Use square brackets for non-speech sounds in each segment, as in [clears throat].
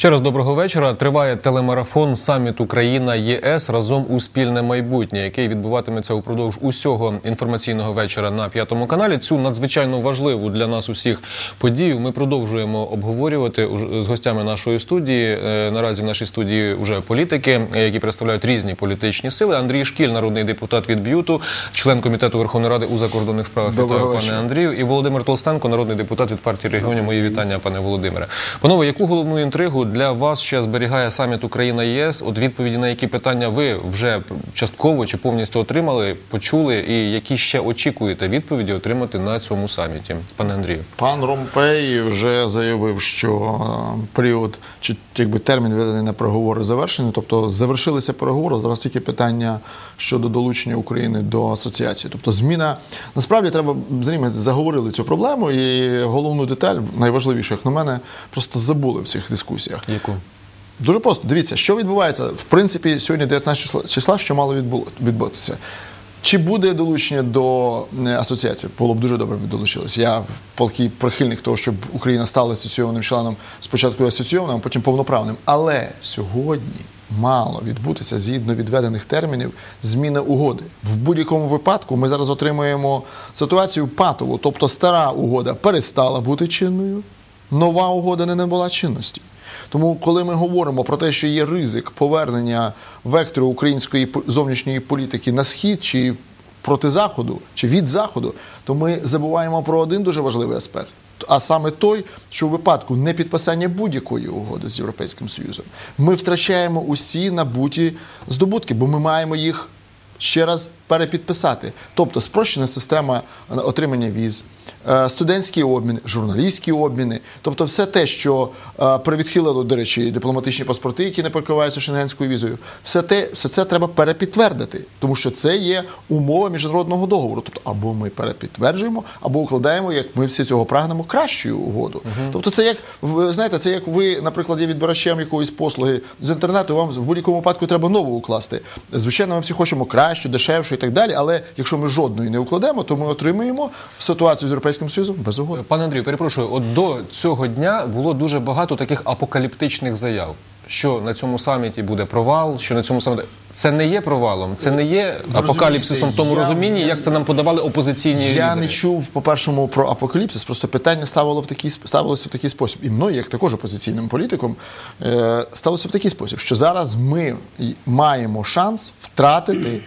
Ще раз доброго вечора. Триває телемарафон саміт Україна ЄС разом у спільне майбутнє, який відбуватиметься упродовж усього інформаційного вечора на п'ятому каналі. Цю надзвичайно важливу для нас усіх подію. Ми продовжуємо обговорювати з гостями нашої студії. Е, наразі в нашій студії вже політики, які представляють різні політичні сили. Андрій Шкіль, народний депутат від Б'юту, член комітету Верховної Ради у закордонних справах. Вітаю, пане Андрію, і Володимир Толстенко, народний депутат від партії регіонів. Мої вітання, пане Володимире. Панове, яку головну інтригу для вас ще зберігає саміт Україна ЄС? От відповіді на які питання ви вже частково чи повністю отримали, почули, і які ще очікуєте відповіді отримати на цьому саміті, пане Андрію? Пан Ромпей вже заявив, що е, період чи якби термін ведення на переговори завершений, тобто завершилися переговори. Зараз тільки питання щодо долучення України до асоціації, тобто зміна насправді треба ми заговорили цю проблему, і головну деталь найважливіше, як на мене, просто забули в цих дискусіях. Яку? Дуже просто дивіться, що відбувається в принципі сьогодні, 19 числа, що мало відбутися. Чи буде долучення до асоціації? Було б дуже добре, б. Я палкий прихильник того, щоб Україна стала асоційованим членом спочатку асоційованим, а потім повноправним. Але сьогодні мало відбутися згідно відведених термінів зміни угоди. В будь-якому випадку ми зараз отримуємо ситуацію патову, тобто стара угода перестала бути чинною, нова угода не набула чинності. Тому, коли ми говоримо про те, що є ризик повернення вектору української зовнішньої політики на схід чи проти заходу, чи від заходу, то ми забуваємо про один дуже важливий аспект. А саме той, що у випадку непідписання будь-якої угоди з Європейським Союзом ми втрачаємо усі набуті здобутки, бо ми маємо їх ще раз перепідписати. Тобто спрощена система отримання віз. Е, студентські обміни, журналістські обміни, тобто все те, що е, привідхилило, до речі, дипломатичні паспорти, які не прикриваються шенгенською візою, все те, все це треба перепідтвердити, тому що це є умова міжнародного договору. Тобто, або ми перепідтверджуємо, або укладаємо, як ми всі цього прагнемо, кращу угоду. Угу. Тобто, це як знаєте, це як ви, наприклад, є відбирачем якоїсь послуги з інтернету. Вам в будь-якому випадку треба нову укласти. Звичайно, ми всі хочемо кращу, дешевшу так далі. Але якщо ми жодної не укладемо, то ми отримуємо ситуацію з європейським союзом без угоди. Пане Андрію, перепрошую, от до цього дня було дуже багато таких апокаліптичних заяв. Що на цьому саміті буде провал, що на цьому саміті це не є провалом, це не є апокаліпсисом в тому я, розумінні, як це нам подавали опозиційні. Я лідери. не чув по першому про апокаліпсис. Просто питання ставило в такий ставилося в такий спосіб. І мною, як також опозиційним політиком, е, сталося в такий спосіб, що зараз ми маємо шанс втратити.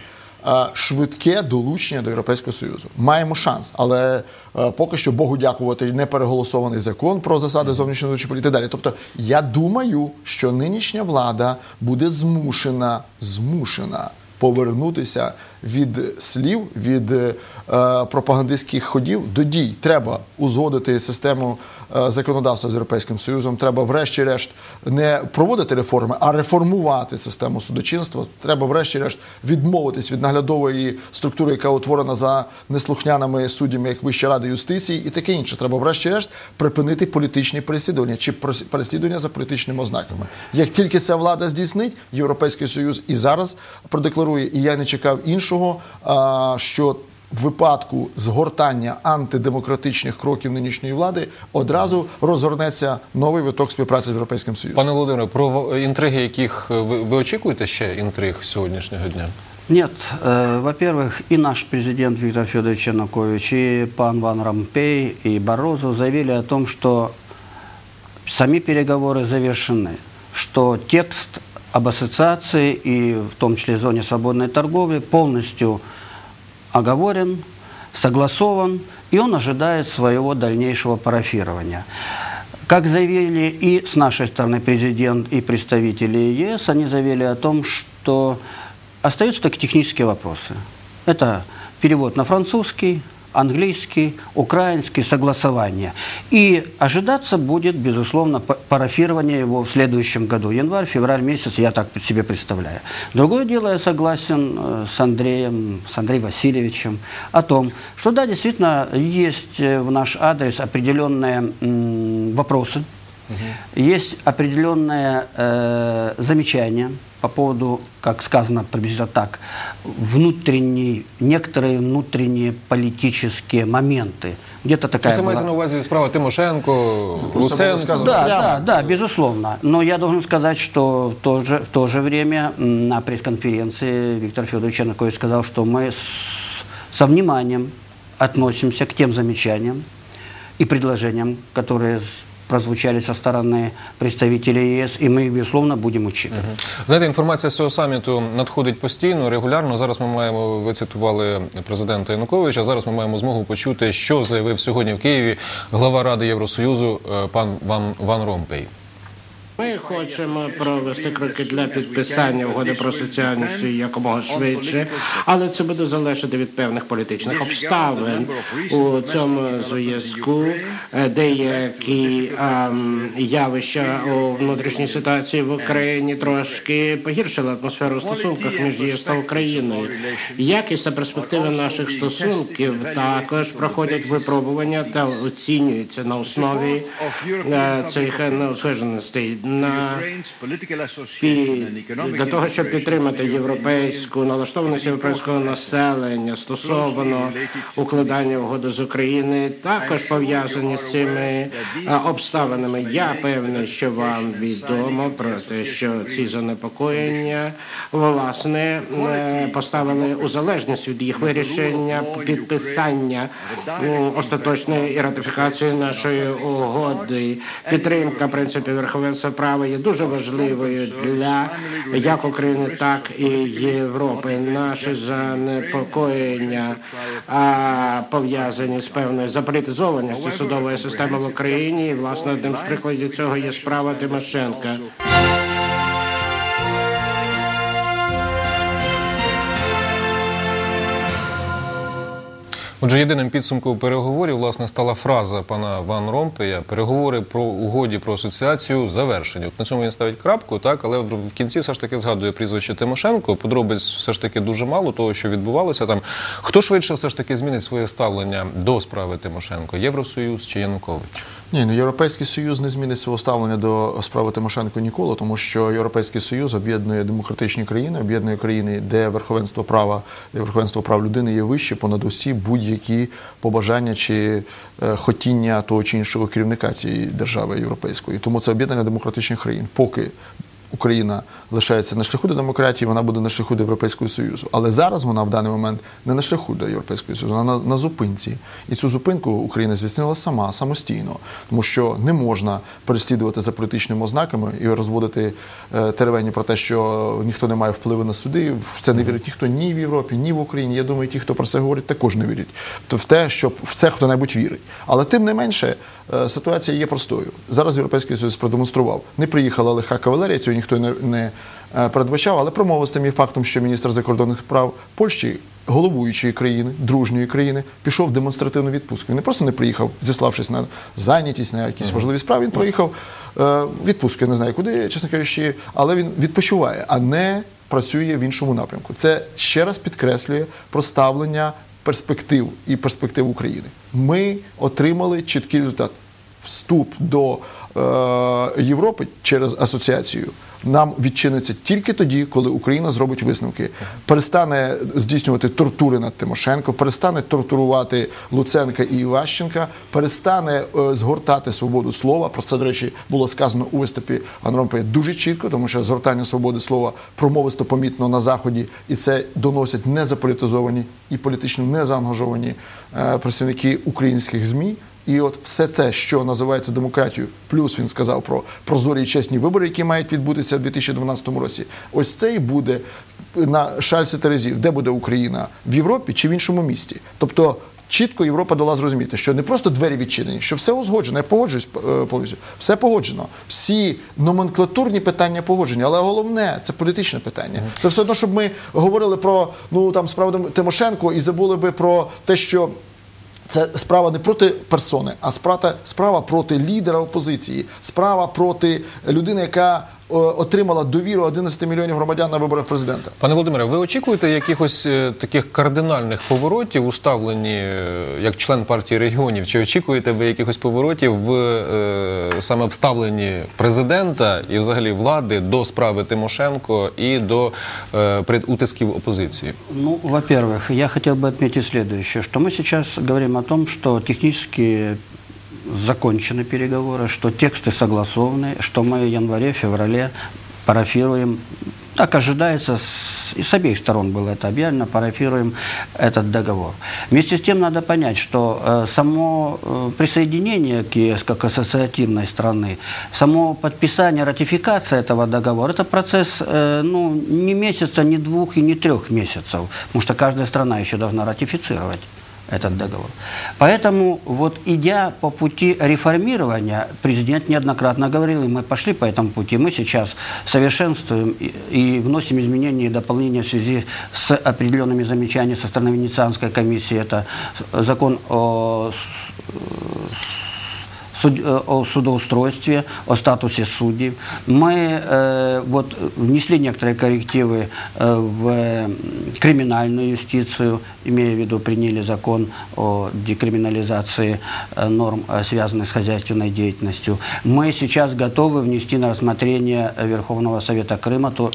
Е, швидке долучення до Європейського Союзу. Маємо шанс, але е, поки що Богу дякувати, не переголосований закон про засади зовнішньої політики. Далі, тобто, я думаю, що нинішня влада буде змушена змушена повернутися від слів, від е, пропагандистських ходів до дій. Треба узгодити систему законодавства з європейським союзом. Треба, врешті-решт, не проводити реформи, а реформувати систему судочинства. Треба, врешті-решт, відмовитись від наглядової структури, яка утворена за неслухняними суддями, як Вища рада юстиції, і таке інше. Треба, врешті-решт, припинити політичні переслідування чи переслідування за політичними ознаками. Як тільки ця влада здійснить, європейський союз і зараз продекларує, і я не чекав іншого що випадку згортання антидемократичних кроків нинішньої влади одразу розгорнеться новий виток співпраці з європейським союзом. Пане Володимире, про інтриги, яких ви, ви очікуєте ще інтриг сьогоднішнього дня? Нет, э, во-первых, и наш президент Виктор Федорович Янукович, и пан Ван Рампей, и Борозов заявили о том, что сами переговоры завершены, что текст об ассоциации и в том числе зоне свободной торговли полностью оговорен, согласован, и он ожидает своего дальнейшего парафирования. Как заявили и с нашей стороны президент и представители ЕС, они заявили о том, что остаются только технические вопросы. Это перевод на французский, английский, украинский, согласование. И ожидаться будет, безусловно, парафирование его в следующем году, январь-февраль месяц, я так себе представляю. Другое дело, я согласен э, с Андреем, с Андреем Васильевичем о том, что да, действительно, есть э, в наш адрес определенные вопросы, угу. есть определенные э, замечания, по поводу, как сказано приблизительно так, внутренние, некоторые внутренние политические моменты. Где-то такая Це была- мається на увазі справа Тимошенко, було Луценко. Да, Прямо. да, да, безусловно. Но я должен сказать, что в то же, в то же время на пресс-конференции Виктор Федорович Янукович сказал, что мы с- со вниманием относимся к тем замечаниям и предложениям, которые прозвучали со стороны представителей ЕС, и мы их, безусловно, будем учитывать. Знаєте, інформація з цього саміту надходить постійно, регулярно. Зараз ми маємо, ви цитували президента Януковича. Зараз ми маємо змогу почути, що заявив сьогодні в Києві глава Ради Євросоюзу е, пан Ван, Ван Ромпей. Ми хочемо провести кроки для підписання угоди про асоціацію якомога швидше, але це буде залежати від певних політичних обставин. У цьому зв'язку е, деякі ем, явища у внутрішній ситуації в Україні трошки погіршили атмосферу у стосунках між ЄС та Україною. Якість та перспективи наших стосунків також проходять випробування та оцінюються на основі е, цих неузгодженостей на для того, щоб підтримати європейську налаштованість європейського населення стосовно укладання угоди з України, також пов'язані з цими е, обставинами. Я певний, що вам відомо про те, що ці занепокоєння власне е, поставили у залежність від їх вирішення підписання остаточної і ратифікації нашої угоди. Підтримка принципів верховенства права є дуже важливою для як України, так і Європи. Наші занепокоєння пов'язані з певною заполітизованістю судової системи в Україні. І власне одним з прикладів цього є справа Тимошенка. Отже, єдиним підсумком переговорів власне стала фраза пана Ван Ромпея. Переговори про угоді про асоціацію завершені. От на цьому він ставить крапку, так але в кінці все ж таки згадує прізвище Тимошенко. Подробиць все ж таки дуже мало того, що відбувалося там. Хто швидше все ж таки змінить своє ставлення до справи Тимошенко? Євросоюз чи Янукович? Ні, ну Європейський Союз не змінить свого ставлення до справи Тимошенко ніколи, тому що Європейський Союз об'єднує демократичні країни, об'єднує країни, де верховенство права і верховенство прав людини є вище понад усі будь-які побажання чи е, хотіння того чи іншого керівника цієї держави європейської. Тому це об'єднання демократичних країн. Поки Україна лишається на шляху до демократії, вона буде на шляху до Європейського Союзу. Але зараз вона в даний момент не на шляху до Європейського Союзу, вона на, на зупинці. І цю зупинку Україна здійснила сама самостійно, тому що не можна переслідувати за політичними ознаками і розводити е, теревені про те, що ніхто не має впливу на суди. В це не вірить ніхто ні в Європі, ні в Україні. Я думаю, ті, хто про це говорить, також не вірять. То в те, що в це хто-небудь вірить. Але тим не менше, ситуація є простою. Зараз Європейський Союз продемонстрував. Не приїхала лиха кавалерія, цього ніхто не, е, передбачав, але промовив з тим є фактом, що міністр закордонних справ Польщі, головуючої країни, дружньої країни, пішов в демонстративну відпустку. Він не просто не приїхав, зіславшись на зайнятість, на якісь важливі справи. Він проїхав е, відпустку, я не знаю куди, чесно кажучи, але він відпочиває, а не працює в іншому напрямку. Це ще раз підкреслює проставлення перспектив і перспектив України. Ми отримали чіткий результат. Вступ до е, Європи через асоціацію нам відчиниться тільки тоді, коли Україна зробить висновки, перестане здійснювати тортури над Тимошенко, перестане тортурувати Луценка і Іващенка, перестане е, згортати свободу слова. Про це, до речі, було сказано у виступі Ромпея дуже чітко, тому що згортання свободи слова промовисто помітно на заході, і це доносять незаполітизовані і політично незаангажовані е, представники українських змі. І от все те, що називається демократією, плюс він сказав про прозорі і чесні вибори, які мають відбутися в 2012 році. Ось це і буде на шальці Терезів, де буде Україна в Європі чи в іншому місті. Тобто чітко Європа дала зрозуміти, що не просто двері відчинені, що все узгоджено. Я погоджуюсь е, повністю. Все погоджено. Всі номенклатурні питання погоджені, але головне це політичне питання. Це все одно, щоб ми говорили про ну там справу Тимошенко і забули би про те, що. Це справа не проти персони, а справа, справа проти лідера опозиції, справа проти людини, яка отримала довіру 11 мільйонів громадян на виборах президента. Пане Володимире, ви очікуєте якихось е, таких кардинальних поворотів у ставленні е, як член партії регіонів? Чи очікуєте ви якихось поворотів в е, саме в ставленні президента і взагалі влади до справи Тимошенко і до е, предутисків опозиції? Ну, во-первых, я хотел бы отметить следующее, что мы сейчас говорим о том, что технически закончены переговоры, что тексты согласованы, что мы в январе-феврале парафируем, так ожидается, с, и с обеих сторон было это объявлено, парафируем этот договор. Вместе с тем надо понять, что э, само э, присоединение к ЕС как ассоциативной страны, само подписание, ратификация этого договора, это процесс э, ну, не месяца, не двух и не трех месяцев, потому что каждая страна еще должна ратифицировать этот договор. Поэтому вот идя по пути реформирования, президент неоднократно говорил, и мы пошли по этому пути, мы сейчас совершенствуем и, и вносим изменения и дополнения в связи с определенными замечаниями со стороны Венецианской комиссии. Это закон о э, о судоустройстве, о статусе судей. Мы э, вот внесли некоторые коррективы э, в э, криминальную юстицию, имея в виду, приняли закон о декриминализации э, норм, э, связанных с хозяйственной деятельностью. Мы сейчас готовы внести на рассмотрение Верховного Совета Крыма то,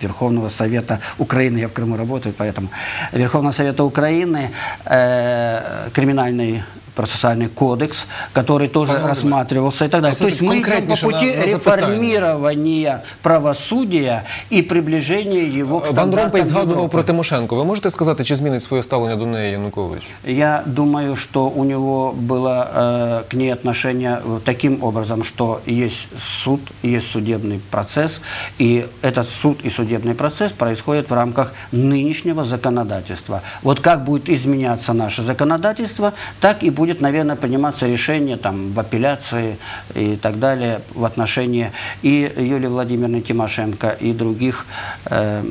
Верховного Совета Украины, я в Крыму работаю, поэтому Верховного Совета Украины э, криминальный процессуальный кодекс, который тоже Пане Володимире, рассматривался и так далее. а То есть мы идем по конкретнейше пути на- на запитание. реформирования правосудия и приближения его к Ван стандартам Ромпей згадував Европы. про Тимошенко. Ви можете сказати, чи змінить своє ставлення до неї Янукович? Я думаю, что у него было э, к ней отношение э, таким образом, что есть суд, есть судебный процесс, и этот суд и судебный процесс происходит в рамках нынешнего законодательства. Вот как будет изменяться наше законодательство, так и будет, наверное, приниматься решение там, в апелляции и так далее в отношении и Юлии Владимировны Тимошенко, и других э, м,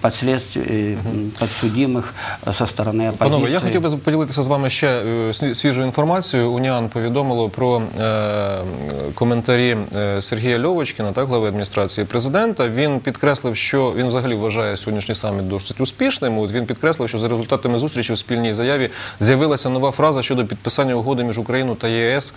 подследствий, э, м, подсудимых э, со стороны оппозиции. Панове, я хотів би поділитися з вами ще е, сві- свіжою інформацією. Уніан повідомило про е, коментарі е, Сергія Льовочкіна, так, глави адміністрації президента. Він підкреслив, що він взагалі вважає сьогоднішній саміт досить успішним. От він підкреслив, що за результатами зустрічі в спільній заяві з'явилася нова фраза щодо підписання угоди між Україною та ЄС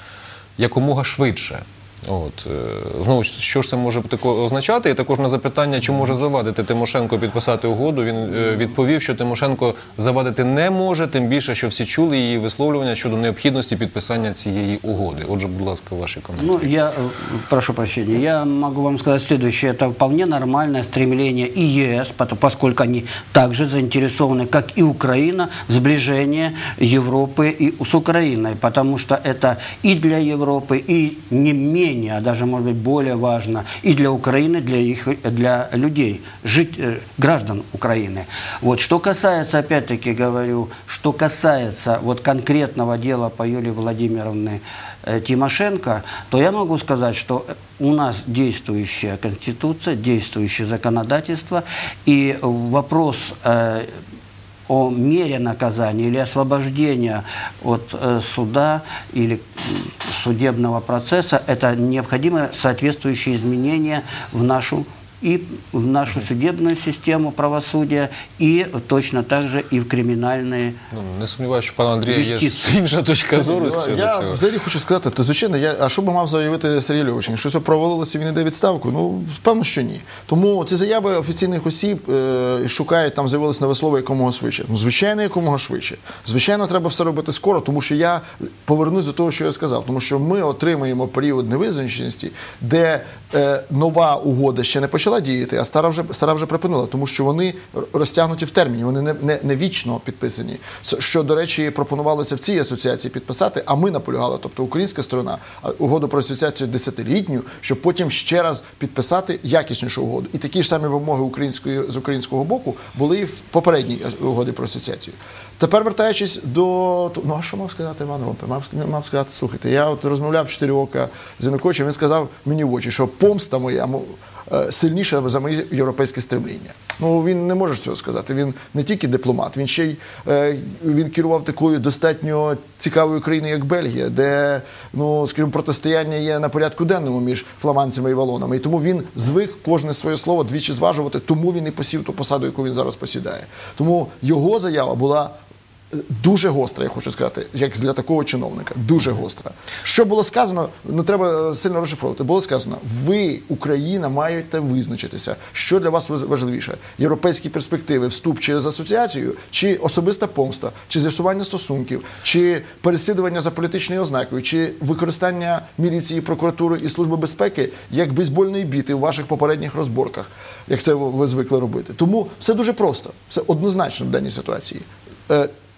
якомога швидше. От е, знову ж що ж це може тако означати? І також на запитання, чи може завадити Тимошенко підписати угоду. Він е, відповів, що Тимошенко завадити не може, тим більше, що всі чули її висловлювання щодо необхідності підписання цієї угоди. Отже, будь ласка, ваші коментарі. Ну, я э, прошу прощения, я могу вам сказать следующее. Это вполне нормальное стремление и ЕС, пото- поскольку они также заинтересованы, как и Украина, в сближении Европы и с Украиной, потому что это и для Европы, и не менее, а даже, может быть, более важно, и для Украины, для, их, для людей, жить, э, граждан Украины. Вот. Что касается, опять-таки говорю, что касается вот конкретного дела по Юлии Владимировне э, Тимошенко, то я могу сказать, что у нас действующая конституция, действующее законодательство, и вопрос э, о мере наказания или освобождения от э, суда или судебного процесса, это необходимы соответствующие изменения в нашу и в нашу судебную систему правосудия, и точно так же и в криминальные Ну, не сумніваюся, що пана Андрія є інша точка зору з цього. я взагалі хочу сказати, то звичайно, я, а що би мав заявити Сергій Льовочкін? Якщо це провалилося, він йде відставку? Ну, певно, що ні. Тому ці заяви офіційних осіб е, шукають, там з'явилось нове слово якомога швидше. Ну, звичайно, якомога швидше. Звичайно, треба все робити скоро, тому що я повернусь до того, що я сказав. Тому що ми отримаємо період невизначеності, де е, нова угода ще не почала діяти, а стара вже стара вже припинила, тому що вони розтягнуті в терміні, вони не, не, не вічно підписані. Що, до речі, пропонувалося в цій асоціації підписати, а ми наполягали, тобто українська сторона, угоду про асоціацію десятилітню, щоб потім ще раз підписати якіснішу угоду. І такі ж самі вимоги української з українського боку були і в попередній ас- угоді про асоціацію. Тепер вертаючись до ну а що мав сказати Іван Ромпе? Мав, мав сказати, слухайте, я от розмовляв чотири ока з Януковичем, він сказав мені в очі, що помста моя е, за мої європейські стремління. Ну він не може цього сказати. Він не тільки дипломат, він ще й е, він керував такою достатньо цікавою країною, як Бельгія, де ну скажімо, протистояння є на порядку денному між фламандцями і валонами. І тому він звик кожне своє слово двічі зважувати, тому він і посів ту посаду, яку він зараз посідає. Тому його заява була. Е, Дуже гостра, я хочу сказати, як для такого чиновника. Дуже гостра. Що було сказано, не треба е, сильно розшифровувати. Було сказано: ви, Україна, маєте визначитися, що для вас важ- важливіше: європейські перспективи, вступ через асоціацію, чи особиста помста, чи з'ясування стосунків, чи переслідування за політичною ознакою, чи використання міліції, прокуратури і служби безпеки як бейсбольної біти у ваших попередніх розборках, як це ви звикли робити. Тому все дуже просто, все однозначно в даній ситуації.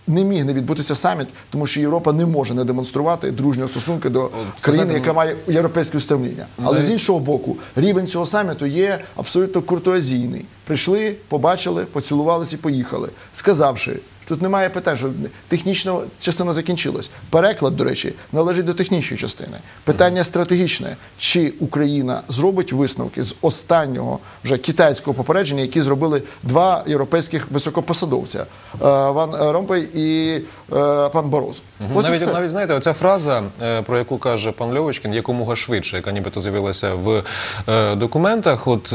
Не міг не відбутися саміт, тому що Європа не може не демонструвати дружнього стосунки до країни, яка має європейське уставління. Але з іншого боку, рівень цього саміту є абсолютно куртуазійний. Прийшли, побачили, поцілувалися і поїхали, сказавши. Тут немає питань, що технічна частина закінчилась. Переклад, до речі, належить до технічної частини. Питання стратегічне: чи Україна зробить висновки з останнього вже китайського попередження, які зробили два європейських високопосадовця е, Ван Ромпей і е, пан Борозо. Ось навіть, навіть знаєте, оця фраза, е, про яку каже пан Льовочкін, якомога швидше, яка нібито з'явилася в документах, от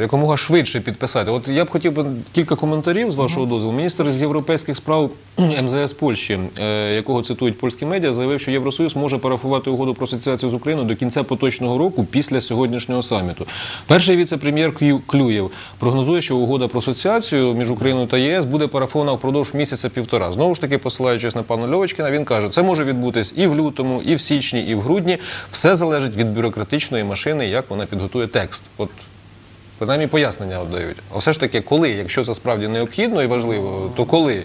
якомога швидше підписати. От я б хотів би кілька коментарів з вашого дозволу. Міністр з європейських справ [clears throat] МЗС Польщі, е, якого цитують польські медіа, заявив, що Євросоюз може парафувати угоду про асоціацію з Україною до кінця поточного року після сьогоднішнього саміту. Перший віце-прем'єр Клюєв прогнозує, що угода про асоціацію між Україною та ЄС буде парафована впродовж місяця-півтора. Знову ж таки, посилаючись на пана Льовочкіна, він каже, це може відбутись і в лютому, і в січні, і в грудні. Все залежить від бюрократичної машини, як вона підготує текст. От принаймні пояснення дають. А все ж таки, коли, якщо це справді необхідно і важливо, то коли?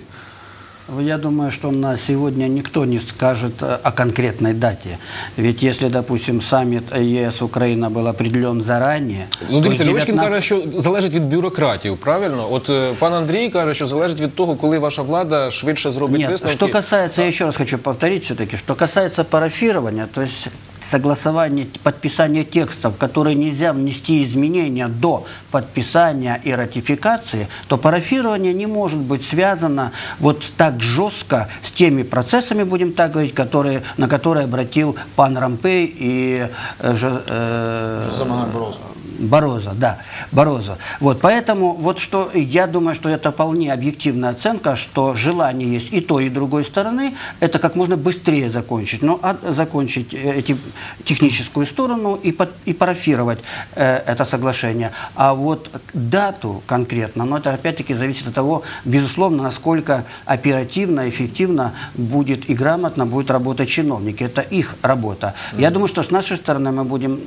Я думаю, что на сегодня никто не скажет о конкретной дате. Ведь если, допустим, саммит ЕС-Украина был определен заранее... Ну, дивіться, с Льовочкін 19 каже, що залежить від бюрократів, правильно? От е, пан Андрій каже, що залежить від того, коли ваша влада швидше зробить Нет, висновки. что касается, я еще раз хочу повторить все-таки, что касается парафирования, то есть согласования, подписания текстов, которые нельзя внести изменения до подписания и ратификации, то парафирование не может быть связано вот так жестко с теми процессами, будем так говорить, которые, на которые обратил пан Рампей и э, э, Жозе Борозо. Борозо, да, Борозо. Вот, поэтому вот что я думаю, что это вполне объективная оценка, что желание есть и той, и другой стороны, это как можно быстрее закончить, но от- закончить э, эти, техническую сторону и, под- и парафировать э, это соглашение. А вот дату конкретно, но это опять-таки зависит от того, безусловно, насколько оперативно, эффективно будет и грамотно будет работать чиновники. Это их работа. Я думаю, что с нашей стороны мы будем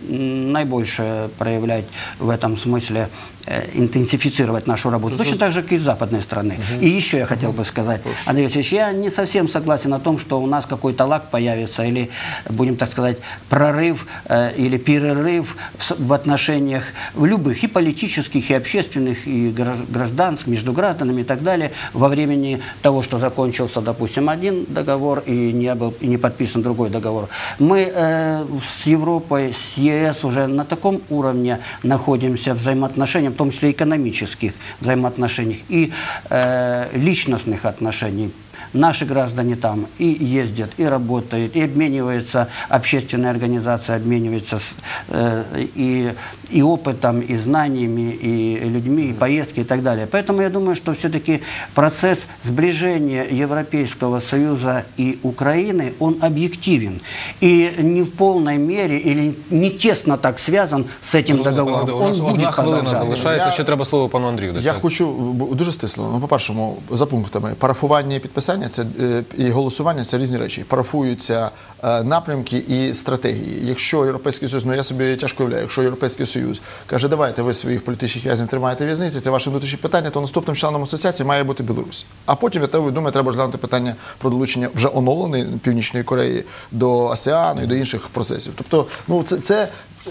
наибольше проявлять в этом смысле э, интенсифицировать нашу работу. Точно так же, как и с западной стороны. И еще я хотел бы сказать, Андрей Васильевич, я не совсем согласен о том, что у нас какой-то лак появится или, будем так сказать, прорыв э, или перерыв в, в отношениях в любых, и политических, и общественных, и гражд- гражданских, между гражданами и так далее, во времени того, что закончился, допустим, один договор и не, был, и не подписан другой договор. Мы э, с Европой, с ЕС уже на таком уровне находимся взаимоотношениях, в том числе экономических взаимоотношениях и э, личностных отношений. Наши граждане там и ездят, и работают, и обмениваются, общественные организации обмениваются с, э, и, и опытом, и знаниями, и людьми, и поездки и так далее. Поэтому я думаю, что все-таки процесс сближения Европейского Союза и Украины, он объективен. И не в полной мере или не тесно так связан с этим договором. У нас Он одна будет хвилина продолжаться. залишається. Я- Ще треба слово пану Андрію. дати. Я Так. хочу б- дуже стисло. Ну, по-першому, за пунктами, парафування і підписання це е, і голосування це різні речі. Парафуються е, напрямки і стратегії. Якщо Європейський Союз, ну я собі тяжко уявляю, якщо Європейський Союз каже, давайте ви своїх політичних в'язнів тримаєте в'язниці, це ваше внутрішнє питання, то наступним членом асоціації має бути Білорусь. А потім, я думаю, треба розглянути питання про долучення вже оновленої Північної Кореї до АСЕАНу і до інших процесів. Тобто, ну це, це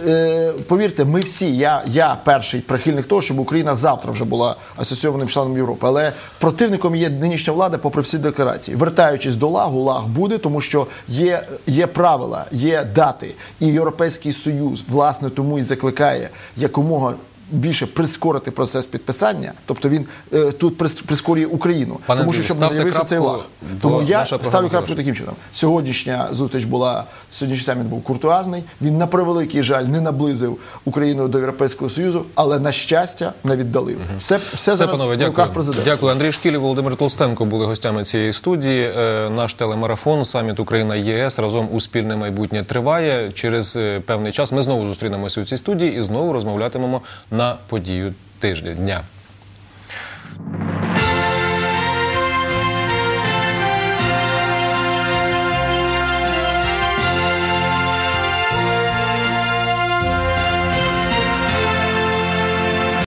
е, повірте, ми всі, я, я перший прихильник того, щоб Україна завтра вже була асоційованим членом Європи. Але противником є нинішня влада, попри всі декларації. Вертаючись до лагу, лаг буде, тому що є, є правила, є дати. І Європейський Союз, власне, тому і закликає якомога. Більше прискорити процес підписання, тобто він е, тут прис- прискорює Україну, Пане тому що щоб не з'явився цей лаг. Тому я ставлю крапку таким чином. Сьогоднішня зустріч була сьогоднішній саміт був куртуазний. Він на превеликий жаль не наблизив Україну до Європейського Союзу, але на щастя не віддалив. Все, все, Все, зараз панове, в дякую. руках президента. Дякую. Андрій Шкіль і Володимир Толстенко були гостями цієї студії. Е, Наш телемарафон саміт Україна ЄС разом у спільне майбутнє триває. Через е, певний час ми знову зустрінемося у цій студії і знову розмовлятимемо на подію тижня дня.